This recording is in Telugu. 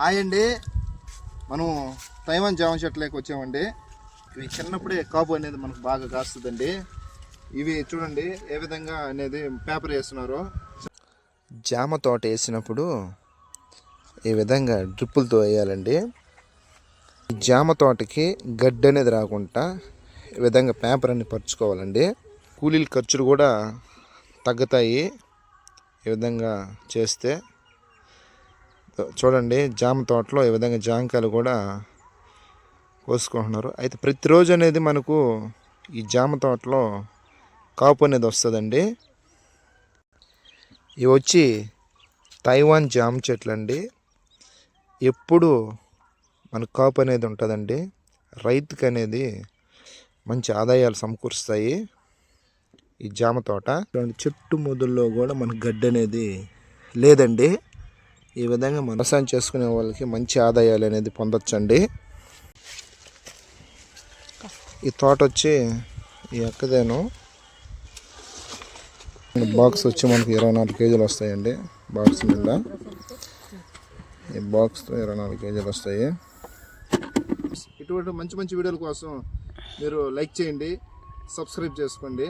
హాయ్ అండి. మనం తైవాన్ జామ చెట్లకి వచ్చామండి. ఇవి చిన్నప్పుడే కాపు అనేది మనకు బాగా కాస్తుందండి. ఇవి చూడండి ఏ విధంగా అనేది పేపర్ వేస్తున్నారు. జామ తోట వేసినప్పుడు ఈ విధంగా డ్రిప్పులతో వేయాలండి. జామ తోటకి గడ్డి అనేది రాకుండా ఈ విధంగా పేపర్ అన్ని పరుచుకోవాలండి. కూలీల ఖర్చులు కూడా తగ్గుతాయి ఈ విధంగా చేస్తే. చూడండి జామ తోటలో ఈ విధంగా జామకాయలు కూడా కోసుకుంటున్నారు. అయితే ప్రతిరోజు అనేది మనకు ఈ జామ తోటలో కాపు అనేది వస్తుందండి. ఇవి వచ్చి తైవాన్ జామ చెట్లు అండి. ఎప్పుడు మనకు కాపు అనేది ఉంటుందండి. రైతుకి అనేది మంచి ఆదాయాలు సమకూరుస్తాయి ఈ జామ తోట. చెట్టు మొదల్లో కూడా మనకు గడ్డి అనేది లేదండి. ఈ విధంగా వ్యవసాయం చేసుకునే వాళ్ళకి మంచి ఆదాయాలు అనేది పొందొచ్చండి. ఈ తోట వచ్చి ఈ ఎక్కదేను బాక్స్ వచ్చి మనకి ఇరవై నాలుగు కేజీలు వస్తాయండి బాక్స్ మీద. ఈ బాక్స్తో ఇరవై నాలుగు కేజీలు వస్తాయి. ఇటువంటి మంచి మంచి వీడియోల కోసం మీరు లైక్ చేయండి సబ్స్క్రైబ్ చేసుకోండి.